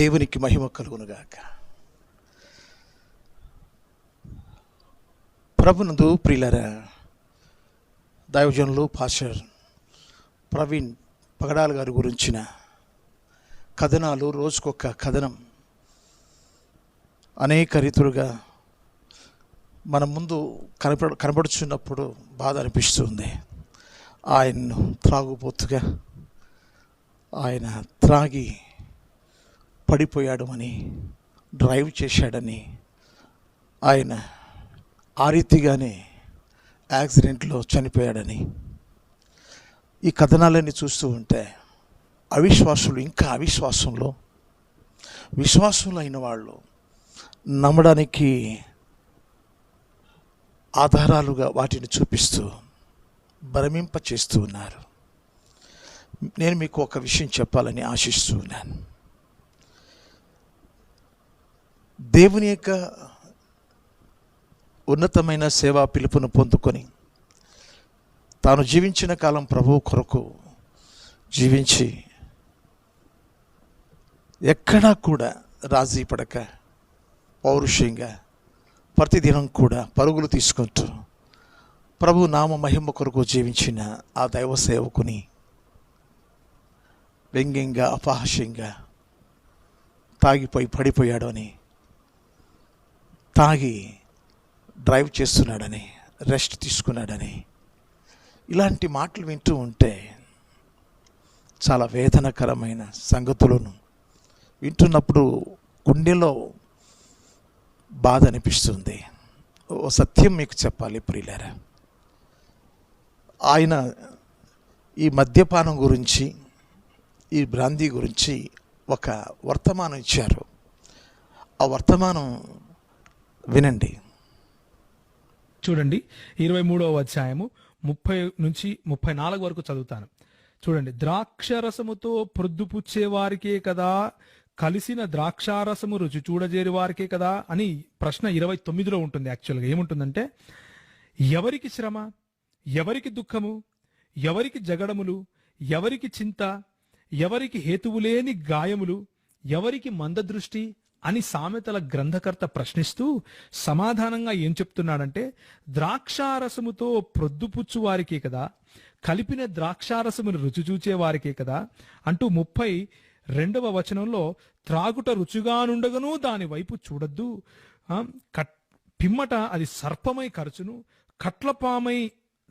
దేవునికి మహిమ కలుగునుగాక. ప్రభునందు ప్రియులరా దైవజనులు పాషర్ ప్రవీణ్ పగడాల గారి గురించిన కథనాలు రోజుకొక కథనం అనేక రీతులుగా మన ముందు కనపడ కనబడుచున్నప్పుడు బాధ అనిపిస్తుంది. ఆయన్ను త్రాగుబోతుగా ఆయన త్రాగి పడిపోయాడు అని డ్రైవ్ చేశాడని ఆయన ఆ రీతిగానే యాక్సిడెంట్లో చనిపోయాడని ఈ కథనాలన్నీ చూస్తూ ఉంటే అవిశ్వాసులు ఇంకా అవిశ్వాసంలో విశ్వాసులు అయిన వాళ్ళు నమ్మడానికి ఆధారాలుగా వాటిని చూపిస్తూ భ్రమింప చేస్తూ ఉన్నారు. నేను మీకు ఒక విషయం చెప్పాలని ఆశిస్తూ ఉన్నాను. దేవుని యొక్క ఉన్నతమైన సేవా పిలుపును పొందుకొని తాను జీవించిన కాలం ప్రభువు కొరకు జీవించి ఎక్కడా కూడా రాజీ పడక పౌరుషంగా ప్రతిదినం కూడా పరుగులు తీసుకుంటూ ప్రభు నామ మహిమ కొరకు జీవించిన ఆ దైవ సేవకుని వ్యంగ్యంగా అపహాస్యంగా తాగిపోయి పడిపోయాడు అని తాగి డ్రైవ్ చేస్తున్నాడని రెస్ట్ తీసుకున్నాడని ఇలాంటి మాటలు వింటూ ఉంటే చాలా వేదనకరమైన సంగతులను వింటున్నప్పుడు గుండెలో బాధ అనిపిస్తుంది. ఓ సత్యం మీకు చెప్పాలి ప్రియులారా. ఆయన ఈ మద్యపానం గురించి ఈ బ్రాందీ గురించి ఒక వర్తమానం ఇచ్చారు. ఆ వర్తమానం వినండి. చూడండి ఇరవై మూడవ అధ్యాయము ముప్పై నుంచి ముప్పై నాలుగు వరకు చదువుతాను. చూడండి ద్రాక్షరసముతో ప్రొద్దుపుచ్చే వారికే కదా కలిసిన ద్రాక్షారసము రుచి చూడజేరి వారికే కదా అని ప్రశ్న ఇరవై తొమ్మిదిలో ఉంటుంది యాక్చువల్గా. ఏముంటుందంటే ఎవరికి శ్రమ ఎవరికి దుఃఖము ఎవరికి జగడములు ఎవరికి చింత ఎవరికి హేతువులేని గాయములు ఎవరికి మందదృష్టి అని సామెతల గ్రంథకర్త ప్రశ్నిస్తూ సమాధానంగా ఏం చెప్తున్నాడంటే ద్రాక్షారసముతో ప్రొద్దుపుచ్చు వారికే కదా కలిపిన ద్రాక్షారసమును రుచి చూచే వారికే కదా అంటూ ముప్పై రెండవ వచనంలో త్రాగుట రుచిగానుండగను దాని వైపు చూడద్దు. కట్ పిమ్మట అది సర్పమై ఖర్చును కట్లపామై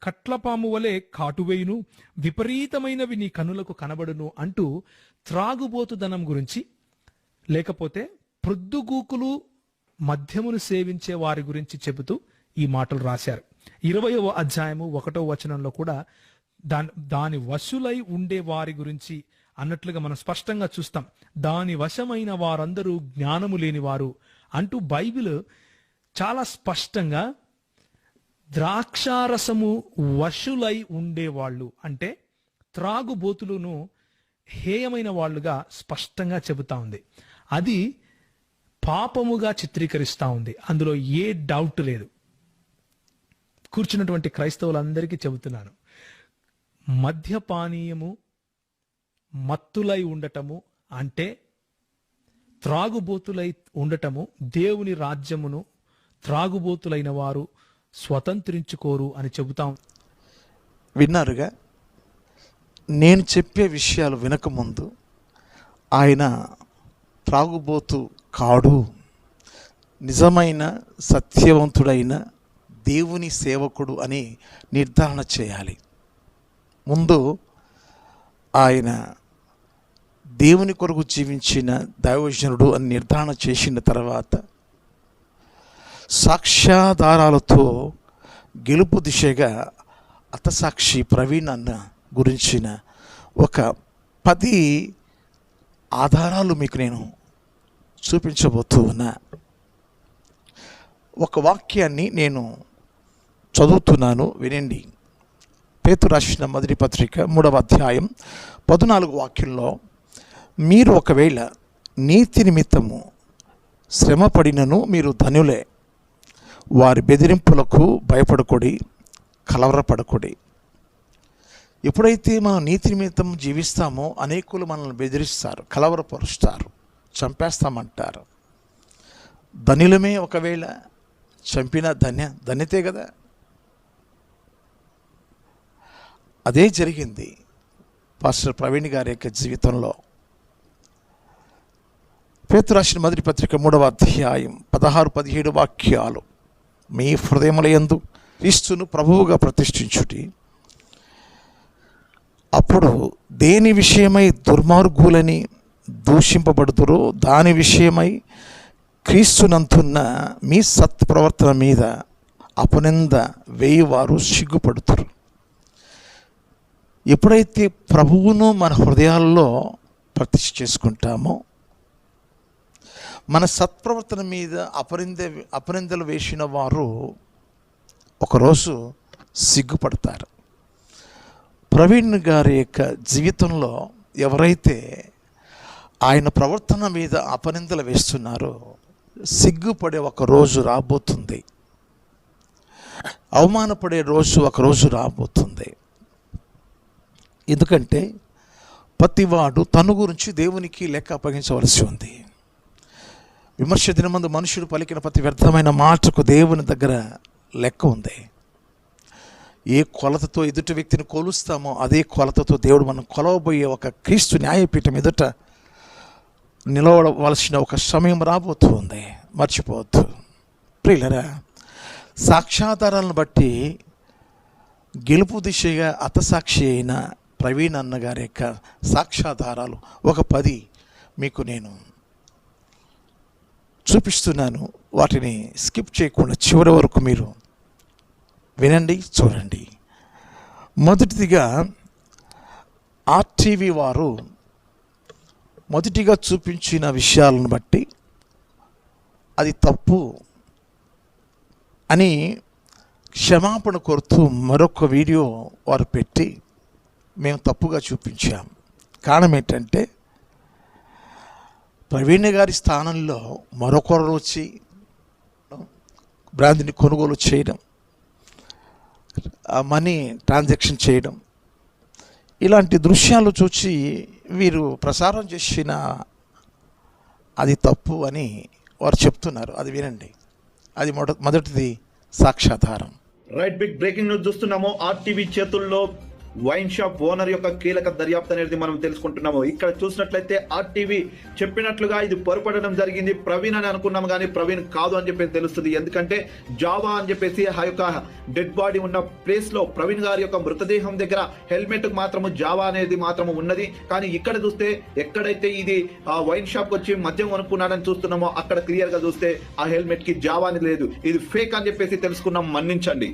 కట్లపాము వలె కాటువేయును విపరీతమైనవి నీ కనులకు కనబడును అంటూ త్రాగుబోతుదనం గురించి లేకపోతే ప్రొద్దుగూకులు మద్యమును సేవించే వారి గురించి చెబుతూ ఈ మాటలు రాశారు. ఇరవయవ అధ్యాయము ఒకటో వచనంలో కూడా దాని దాని వశులై ఉండే వారి గురించి అన్నట్లుగా మనం స్పష్టంగా చూస్తాం. దాని వశమైన వారందరూ జ్ఞానము లేని వారు అంటూ బైబిల్ చాలా స్పష్టంగా ద్రాక్షారసము వశులై ఉండేవాళ్ళు అంటే త్రాగుబోతులను హేయమైన వాళ్ళుగా స్పష్టంగా చెబుతా ఉంది. అది పాపముగా చిత్రీకరిస్తూ ఉంది. అందులో ఏ డౌట్ లేదు. కూర్చున్నటువంటి క్రైస్తవులందరికీ చెబుతున్నాను. మద్యపానీయము మత్తులై ఉండటము అంటే త్రాగుబోతులై ఉండటము దేవుని రాజ్యమును త్రాగుబోతులైన వారు స్వతంత్రించుకోరు అని చెబుతాం విన్నారుగా? నేను చెప్పే విషయాలు వినకముందు ఆయన త్రాగుబోతు కాడు. నిజమైన సత్యవంతుడైన దేవుని సేవకుడు అని నిర్ధారణ చేయాలి. ముందు ఆయన దేవుని కొరకు జీవించిన దైవజనుడు అని నిర్ధారణ చేసిన తర్వాత సాక్ష్యాధారాలతో గెలుపు దిశగా అతసాక్షి ప్రవీణ్ అన్న గురించిన ఒక పది ఆధారాలు మీకు నేను చూపించబోతూ ఉన్నా ఒక వాక్యాన్ని నేను చదువుతున్నాను వినండి. పేతు రాసిన మొదటి పత్రిక మూడవ అధ్యాయం పద్నాలుగు వాక్యంలో మీరు ఒకవేళ నీతి నిమిత్తము శ్రమపడినను మీరు ధనులే. వారి బెదిరింపులకు భయపడకూడి కలవరపడకూడి. ఎప్పుడైతే మనం నీతి నిమిత్తం జీవిస్తామో అనేకులు మనల్ని బెదిరిస్తారు కలవరపరుస్తారు. చంపేస్తామంటారు. ధనిలమే ఒకవేళ చంపిన ధన్య ధన్యతే కదా? అదే జరిగింది పాస్టర్ ప్రవీణ్ గారి యొక్క జీవితంలో. పేతు రాసిన మొదటి పత్రిక మూడవ అధ్యాయం పదహారు పదిహేడు వాక్యాలు. మీ హృదయముల యందు క్రీస్తును ప్రభువుగా ప్రతిష్ఠించుటి. అప్పుడు దేని విషయమై దుర్మార్గులని దూషింపబడుతురో. దాని విషయమై క్రీస్తునంతున్న మీ సత్ప్రవర్తన మీద అపనింద వేయువారు సిగ్గుపడుతురు. ఎప్పుడైతే ప్రభువును మన హృదయాల్లో ప్రతిష్ఠ చేసుకుంటామో మన సత్ప్రవర్తన మీద అపరింద అపనిందలు వేసిన వారు ఒకరోజు సిగ్గుపడతారు. ప్రవీణ్ గారి యొక్క జీవితంలో ఎవరైతే ఆయన ప్రవర్తన మీద అపనిందలు వేస్తున్నారో. సిగ్గుపడే ఒక రోజు రాబోతుంది. అవమానపడే రోజు ఒక రోజు రాబోతుంది. ఎందుకంటే ప్రతివాడు తను గురించి దేవునికి లెక్క అప్పగించవలసి ఉంది. విమర్శ దినమందు మనుషుడు పలికిన ప్రతి వ్యర్థమైన మాటకు దేవుని దగ్గర లెక్క ఉంది. ఏ కొలతతో ఎదుటి వ్యక్తిని కొలుస్తామో అదే కొలతతో దేవుడు మనం కొలవబోయే ఒక క్రీస్తు న్యాయపీఠం ఎదుట నిలవడవలసిన ఒక సమయం రాబోతుంది. మర్చిపోవద్దు. ప్రియులరా సాక్ష్యాధారాలను బట్టి గెలుపు దిశగా అతసాక్షి అయిన ప్రవీణ్ అన్న గారి యొక్క సాక్ష్యాధారాలు ఒక పది మీకు నేను చూపిస్తున్నాను. వాటిని స్కిప్ చేయకుండా చివరి వరకు మీరు వినండి చూడండి. మొదటిదిగా ఆర్టీవీ వారు మొదటిగా చూపించిన విషయాలను బట్టి అది తప్పు అని క్షమాపణ కోరుతూ మరొక వీడియో వారు పెట్టి మేము తప్పుగా చూపించాం. కారణం ఏంటంటే ప్రవీణ్ గారి స్థానంలో మరొకరు వచ్చి బ్రాండ్ని కొనుగోలు చేయడం మనీ ట్రాన్సాక్షన్ చేయడం ఇలాంటి దృశ్యాలు చూసి వీరు ప్రసారం చేసిన అది తప్పు అని వారు చెప్తున్నారు. అది వినండి. అది మొదటిది సాక్షాధారం రైట్ బిగ్ బ్రేకింగ్ న్యూస్ చూస్తున్నాము. ఆర్టీవీ చేతుల్లో వైన్ షాప్ ఓనర్ యొక్క కీలక దర్యాప్తు అనేది మనం తెలుసుకుంటున్నాము. ఇక్కడ చూసినట్లయితే ఆర్టీవీ చెప్పినట్లుగా ఇది పొరపడడం జరిగింది. ప్రవీణ్ అని అనుకున్నాము కానీ ప్రవీణ్ కాదు అని చెప్పేసి తెలుస్తుంది. ఎందుకంటే జావా అని చెప్పేసి ఆ యొక్క డెడ్ బాడీ ఉన్న ప్లేస్లో ప్రవీణ్ గారి యొక్క మృతదేహం దగ్గర హెల్మెట్ మాత్రము జావా అనేది మాత్రము ఉన్నది. కానీ ఇక్కడ చూస్తే ఎక్కడైతే ఇది ఆ వైన్ షాప్ వచ్చి మద్యం కొనుక్కున్నాడని చూస్తున్నామో అక్కడ క్లియర్గా చూస్తే ఆ హెల్మెట్కి జావా అని లేదు. ఇది ఫేక్ అని చెప్పేసి తెలుసుకున్నాం. మన్నించండి.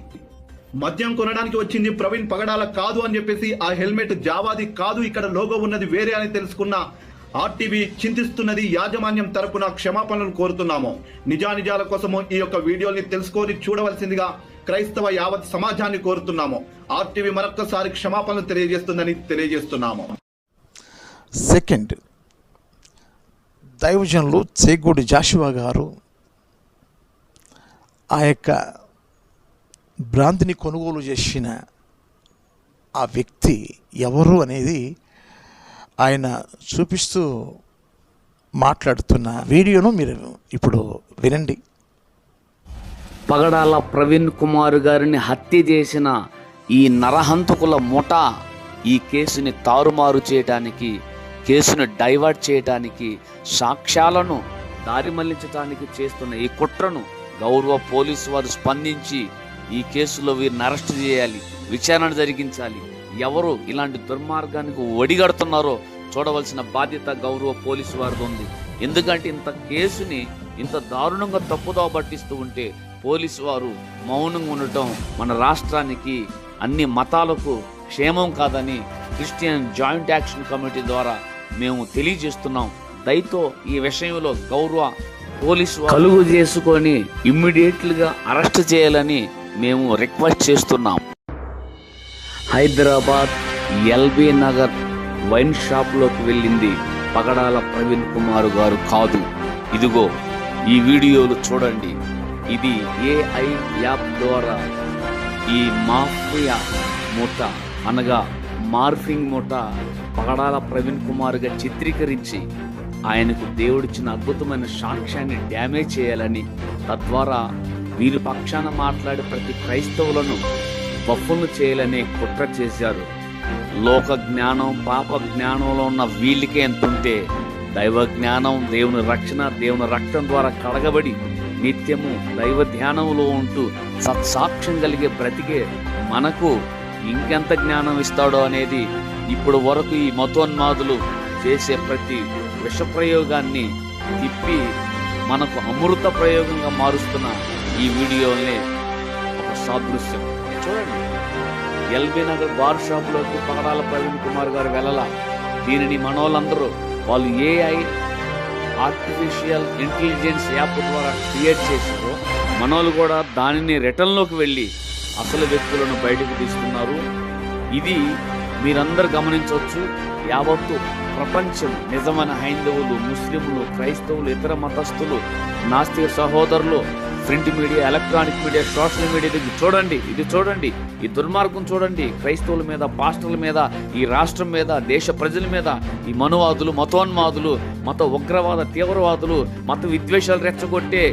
మద్యం కొనడానికి వచ్చింది ప్రవీణ్ పగడాల కాదు అని చెప్పేసి ఆ హెల్మెట్ జావాది కాదు ఇక్కడ లోగో ఉన్నది వేరే అని తెలుసుకున్న ఆర్టీవీ చింతిస్తున్నది యాజమాన్యం తరపున క్షమాపణలు కోరుతున్నాము. నిజానిజాల కోసము ఈ యొక్క వీడియోని తెలుసుకొని చూడవలసిందిగా క్రైస్తవ యావత్ సమాజాన్ని కోరుతున్నాము. ఆర్టీవీ మరొక్కసారి క్షమాపణలు తెలియజేస్తుందని తెలియజేస్తున్నాము. సెకండ్ దైవజనులు చేగూడి జాషువా గారు ఆ యొక్క భ్రాంతిని కొనుగోలు చేసిన ఆ వ్యక్తి ఎవరు అనేది ఆయన చూపిస్తూ మాట్లాడుతున్న వీడియోను మీరు ఇప్పుడు వినండి. పగడాల ప్రవీణ్ కుమార్ గారిని హత్య చేసిన ఈ నరహంతకుల ముఠా ఈ కేసుని తారుమారు చేయటానికి కేసును డైవర్ట్ చేయటానికి సాక్ష్యాలను దారి మళ్ళించడానికి చేస్తున్న ఈ కుట్రను గౌరవ పోలీసు వారు స్పందించి ఈ కేసులో వీరిని అరెస్ట్ చేయాలి విచారణ జరిగించాలి. ఎవరు ఇలాంటి దుర్మార్గానికి ఒడిగడుతున్నారో చూడవలసిన బాధ్యత గౌరవ పోలీసు వారిది ఉంది. ఎందుకంటే ఇంత కేసుని ఇంత దారుణంగా తప్పుదోవ పట్టిస్తూ ఉంటే పోలీసు వారు మౌనంగా ఉండటం మన రాష్ట్రానికి అన్ని మతాలకు క్షేమం కాదని క్రిస్టియన్ జాయింట్ యాక్షన్ కమిటీ ద్వారా మేము తెలియజేస్తున్నాం. దయతో ఈ విషయంలో గౌరవ పోలీసు కలుగు చేసుకొని ఇమ్మీడియట్లుగా అరెస్ట్ చేయాలని మేము రిక్వెస్ట్ చేస్తున్నాం. హైదరాబాద్ ఎల్బీ నగర్ వైన్ షాప్లోకి వెళ్ళింది పగడాల ప్రవీణ్ కుమార్ గారు కాదు. ఇదిగో ఈ వీడియోలు చూడండి. ఇది ఏఐ యాప్ ద్వారా ఈ మాఫియా మూట అనగా మార్ఫింగ్ మూట పగడాల ప్రవీణ్ కుమార్గా చిత్రీకరించి ఆయనకు దేవుడిచ్చిన అద్భుతమైన సాక్ష్యాన్ని డ్యామేజ్ చేయాలని తద్వారా వీరి పక్షాన మాట్లాడే ప్రతి క్రైస్తవులను బఫులు చేయాలనే కుట్ర చేశారు. లోక జ్ఞానం పాప జ్ఞానంలో ఉన్న వీళ్ళకే ఎంత ఉంటే దైవ జ్ఞానం దేవుని రక్షణ దేవుని రక్తం ద్వారా కడగబడి నిత్యము దైవ ధ్యానంలో ఉంటూ సత్సాక్ష్యం కలిగే బ్రతికే మనకు ఇంకెంత జ్ఞానం ఇస్తాడో అనేది ఇప్పుడు వరకు ఈ మతోన్మాదులు చేసే ప్రతి విష ప్రయోగాన్ని తిప్పి మనకు అమృత ప్రయోగంగా మారుస్తున్న ఈ వీడియోల్ని ఒక సాదృశ్యం. చూడండి. ఎల్బీ నగర్ బార్ షాప్లోకి పగడాల ప్రవీణ్ కుమార్ గారు వెళ్ళాల? దీనిని మనోళ్ళందరూ వాళ్ళు ఏఐ ఆర్టిఫిషియల్ ఇంటెలిజెన్స్ యాప్ ద్వారా క్రియేట్ చేశారు. మనోళ్ళు కూడా దానిని రిటర్న్లోకి వెళ్ళి అసలు వ్యక్తులను బయటకు తీస్తున్నారు ఇది మీరందరూ గమనించవచ్చు. యావత్తు ప్రపంచం నిజమైన హైందవులు ముస్లింలు క్రైస్తవులు ఇతర మతస్థులు నాస్తిక సహోదరులు print media electronic media social media ఇది చూడండి ఇది చూడండి. ఈ దుర్మార్గం చూడండి క్రైస్తవుల మీద పాస్టర్ల మీద ఈ రాష్ట్రం మీద దేశ ప్రజల మీద ఈ మనువాదులు మతోన్మాదులు మత ఉగ్రవాద తీవ్రవాదులు మత విద్వేషాలు రెచ్చగొట్టే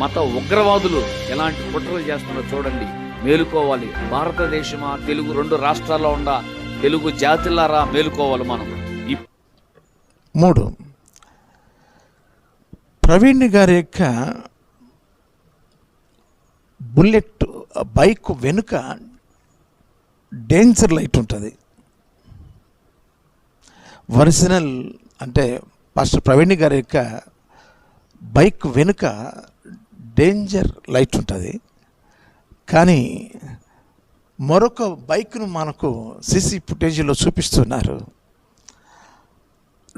మత ఉగ్రవాదులు ఎలాంటి కుట్రలు చేస్తున్నారో చూడండి. మేలుకోవాలి. భారతదేశమా తెలుగు రెండు రాష్ట్రాల్లో ఉన్న తెలుగు జాతిలారా మేలుకోవాలి మనం. మూడు. ప్రవీణ్ గారి యొక్క బుల్లెట్ బైక్ వెనుక డేంజర్ లైట్ ఉంటుంది. ఒరిజినల్ అంటే పాస్టర్ ప్రవీణ్ గారి యొక్క బైక్ వెనుక డేంజర్ లైట్ ఉంటుంది. కానీ మరొక బైక్ను మనకు సీసీ ఫుటేజీలో చూపిస్తున్నారు.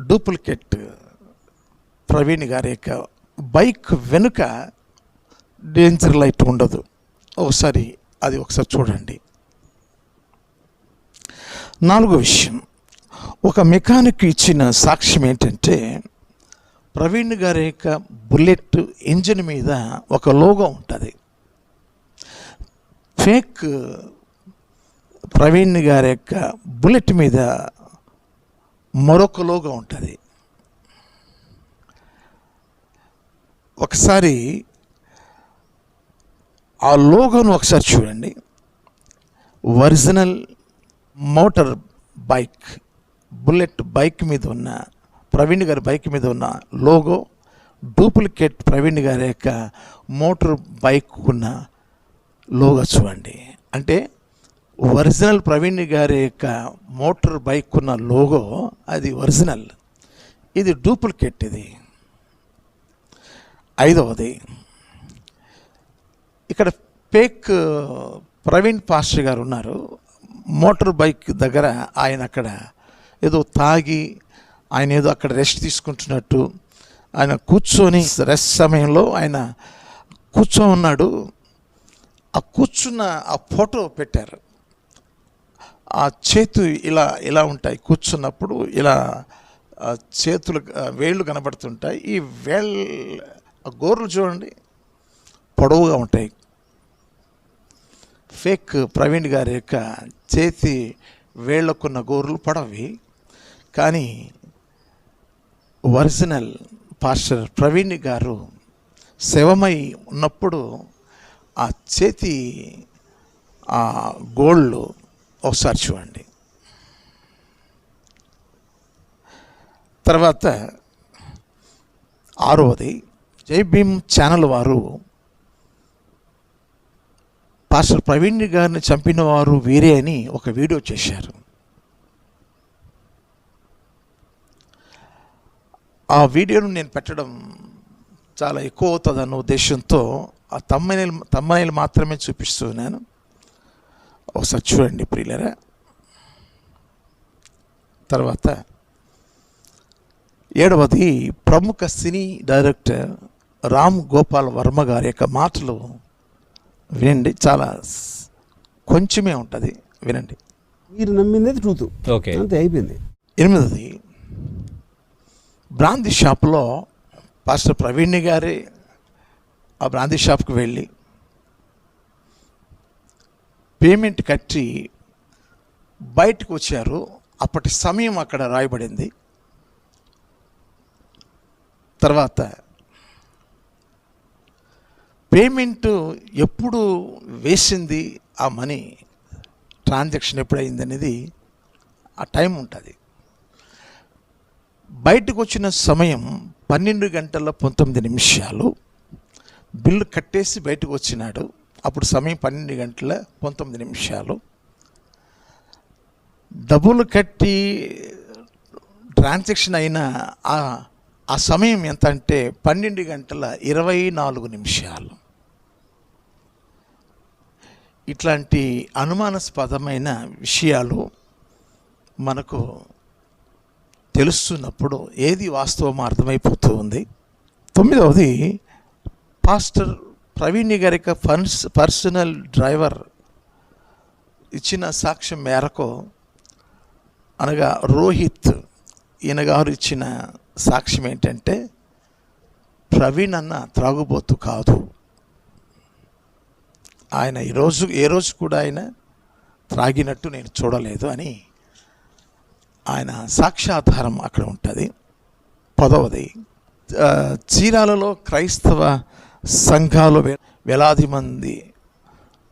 డూప్లికేట్ ప్రవీణ్ గారి యొక్క బైక్ వెనుక డేంజర్ లైట్ ఉండదు. ఒకసారి అది ఒకసారి చూడండి. నాలుగో విషయం. ఒక మెకానిక్ ఇచ్చిన సాక్ష్యం ఏంటంటే ప్రవీణ్ గారి యొక్క బుల్లెట్ ఇంజిన్ మీద ఒక లోగో ఉంటుంది. ఫేక్ ప్రవీణ్ గారి యొక్క బుల్లెట్ మీద మరొక లోగో ఉంటుంది. ఒకసారి ఆ లోగోను ఒకసారి చూడండి. Original motor bike bullet bike మీద ఉన్న ప్రవీణ్ గారి బైక్ మీద ఉన్న లోగో డూప్లికేట్ ప్రవీణ్ గారి యొక్క మోటార్ బైక్ ఉన్న లోగో చూడండి. అంటే ఒరిజినల్ ప్రవీణ్ గారి యొక్క మోటార్ బైక్ ఉన్న లోగో అది ఒరిజినల్. ఇది డూప్లికేట్ ఇది. ఐదవది ఇక్కడ పేక్ ప్రవీణ్ పాస్టర్ గారు ఉన్నారు. మోటార్ బైక్ దగ్గర ఆయన అక్కడ ఏదో తాగి ఆయన ఏదో అక్కడ రెస్ట్ తీసుకుంటున్నట్టు ఆయన కూర్చొని రెస్ట్ సమయంలో ఆయన కూర్చొని ఉన్నాడు. ఆ కూర్చున్న ఆ ఫోటో పెట్టారు. ఆ చేతు ఇలా ఇలా ఉంటాయి. కూర్చున్నప్పుడు ఇలా చేతులు వేళ్ళు కనబడుతుంటాయి. ఈ వేళ్ళ ఆ గోర్లు చూడండి. పొడవుగా ఉంటాయి. ఫేక్ ప్రవీణ్ గారి యొక్క చేతి వేళ్ళకున్న గోర్లు పొడవి కానీ ఒరిజినల్ పాస్టర్ ప్రవీణ్ గారు శవమై ఉన్నప్పుడు ఆ చేతి ఆ గోళ్ళు ఒకసారి చూడండి. తర్వాత ఆరవది జై భీమ్ ఛానల్ వారు పాస్టర్ ప్రవీణ్ గారిని చంపిన వారు వీరే అని ఒక వీడియో చేశారు. ఆ వీడియోను నేను పెట్టడం చాలా ఎక్కువ అవుతుందన్న ఉద్దేశంతో ఆ తమ్మనీలు తమ్మనీలు మాత్రమే చూపిస్తున్నాను ఒకసారి చూడండి ప్రియులరా. తర్వాత ఏడవది ప్రముఖ సినీ డైరెక్టర్ రామ్ గోపాల్ వర్మ గారి యొక్క మాటలు వినండి చాలా కొంచెమే ఉంటుంది. వినండి. మీరు నమ్మింది ట్రూత్ ఓకే. అంతే అయిపోయింది. ఎనిమిదది బ్రాంతి షాప్లో పాస్టర్ ప్రవీణ్ గారి ఆ బ్రాంతి షాప్కి వెళ్ళి పేమెంట్ కట్టి బయటకు వచ్చారు. అప్పటి సమయం అక్కడ రాయబడింది. తర్వాత పేమెంట్ ఎప్పుడు వేసింది ఆ మనీ ట్రాన్సాక్షన్ ఎప్పుడైంది అనేది ఆ టైం ఉంటుంది. బయటకు వచ్చిన సమయం పన్నెండు గంటల పంతొమ్మిది నిమిషాలు. బిల్లు కట్టేసి బయటకు వచ్చినాడు అప్పుడు సమయం పన్నెండు గంటల పంతొమ్మిది నిమిషాలు. డబ్బులు కట్టి ట్రాన్సాక్షన్ అయిన ఆ ఆ సమయం ఎంత అంటే పన్నెండు గంటల ఇరవై నాలుగు నిమిషాలు. ఇట్లాంటి అనుమానాస్పదమైన విషయాలు మనకు తెలుస్తున్నప్పుడు ఏది వాస్తవం అర్థమైపోతూ ఉంది? తొమ్మిదవది పాస్టర్ ప్రవీణ్ గారి యొక్క ఫన్స్ పర్సనల్ డ్రైవర్ ఇచ్చిన సాక్ష్యం మేరకు అనగా రోహిత్ ఈయన గారు ఇచ్చిన సాక్ష్యం ఏంటంటే ప్రవీణ్ అన్న త్రాగుబోతు కాదు. ఆయన ఈరోజు ఏ రోజు కూడా ఆయన త్రాగినట్టు నేను చూడలేదు అని ఆయన సాక్ష్యాధారం అక్కడ ఉంటుంది. పదవది చీరాలలో క్రైస్తవ సంఘాలు వేలాది మంది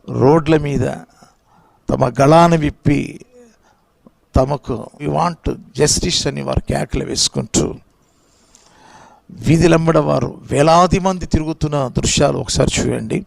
రోడ్ల మీద తమ గళాన్ని విప్పి తమకు యు వాంట్ జస్టిస్ అని వారు కేకలు వేసుకుంటూ వీధిలంబడ వారు వేలాది మంది తిరుగుతున్న దృశ్యాలు ఒకసారి చూడండి.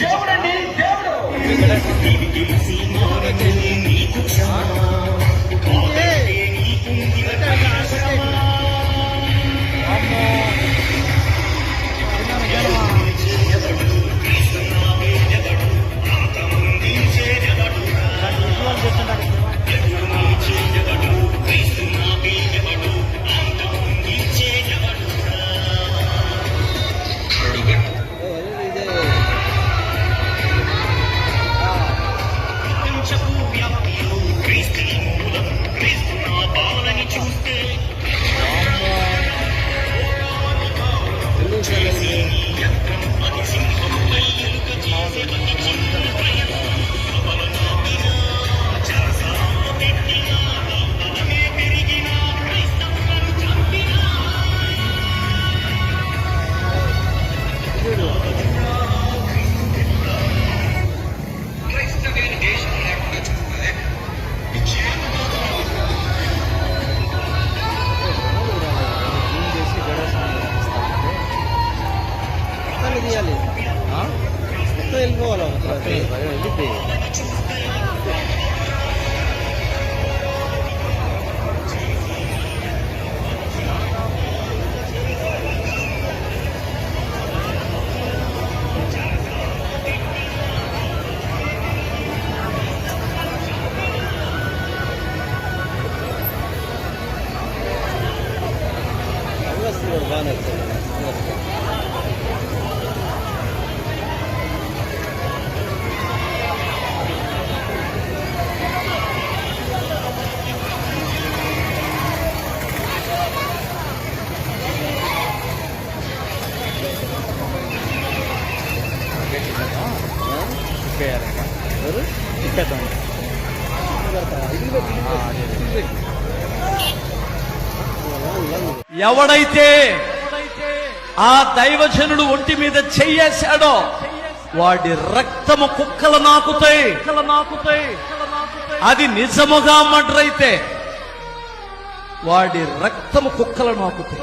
దేవుడండి దేవుడు. ఎవడైతే ఆ దైవజనుడు ఒంటి మీద చెయ్యేశాడో వాడి రక్తము కుక్కలు నాకుతాయి నాకుతాయి అది నిజముగా మడ్రైతే వాడి రక్తము కుక్కలను నాకుతాయి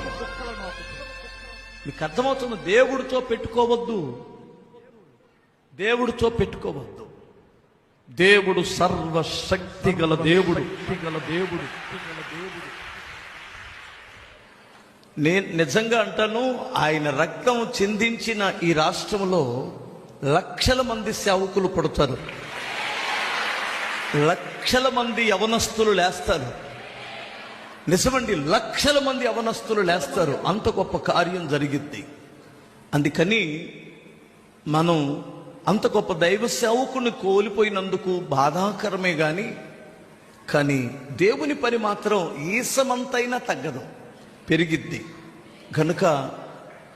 మీకు అర్థమవుతుంది దేవుడితో పెట్టుకోవద్దు. దేవుడితో పెట్టుకోవద్దు. దేవుడు సర్వశక్తి గల దేవుడు గల దేవుడు. నేను నిజంగా అంటాను ఆయన రక్తం చిందించిన ఈ రాష్ట్రంలో లక్షల మంది సేవకులు పడతారు. లక్షల మంది యవనస్తులు లేస్తారు. నిజమండి లక్షల మంది యవనస్తులు లేస్తారు. అంత గొప్ప కార్యం జరిగిద్ది. అందుకని మనం అంత గొప్ప దైవ సేవకుని కోల్పోయినందుకు బాధాకరమే గాని కానీ దేవుని పని మాత్రం ఈసమంతైనా తగ్గదు పెరిగిద్ది. కనుక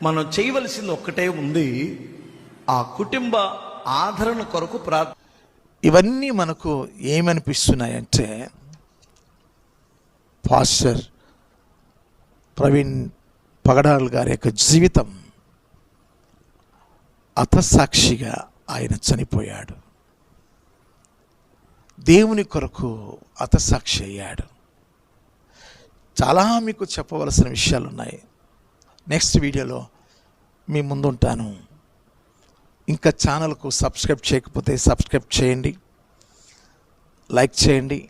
మనం చేయవలసింది ఒక్కటే ఉంది ఆ కుటుంబ ఆదరణ కొరకు ప్రార్థ ఇవన్నీ మనకు ఏమనిపిస్తున్నాయంటే పాస్టర్ ప్రవీణ్ పగడాల్ గారి యొక్క జీవితం అతసాక్షిగా ఆయన చనిపోయాడు. దేవుని కొరకు అతసాక్షి అయ్యాడు. చాలా మీకు చెప్పవలసిన విషయాలు ఉన్నాయి నెక్స్ట్ వీడియోలో మీ ముందుంటాను. ఇంకా ఛానల్కు సబ్స్క్రైబ్ చేయకపోతే సబ్స్క్రైబ్ చేయండి. లైక్ చేయండి.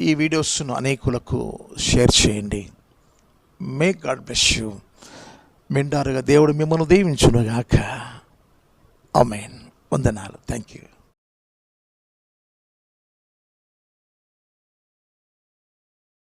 ఈ వీడియోస్ను అనేకులకు షేర్ చేయండి. మే గాడ్ బ్లెస్ యూ మిండారుగా దేవుడు మిమ్మల్ని దీవించునుగాక. ஆமேன். வந்த நாள். தேங்க்யூ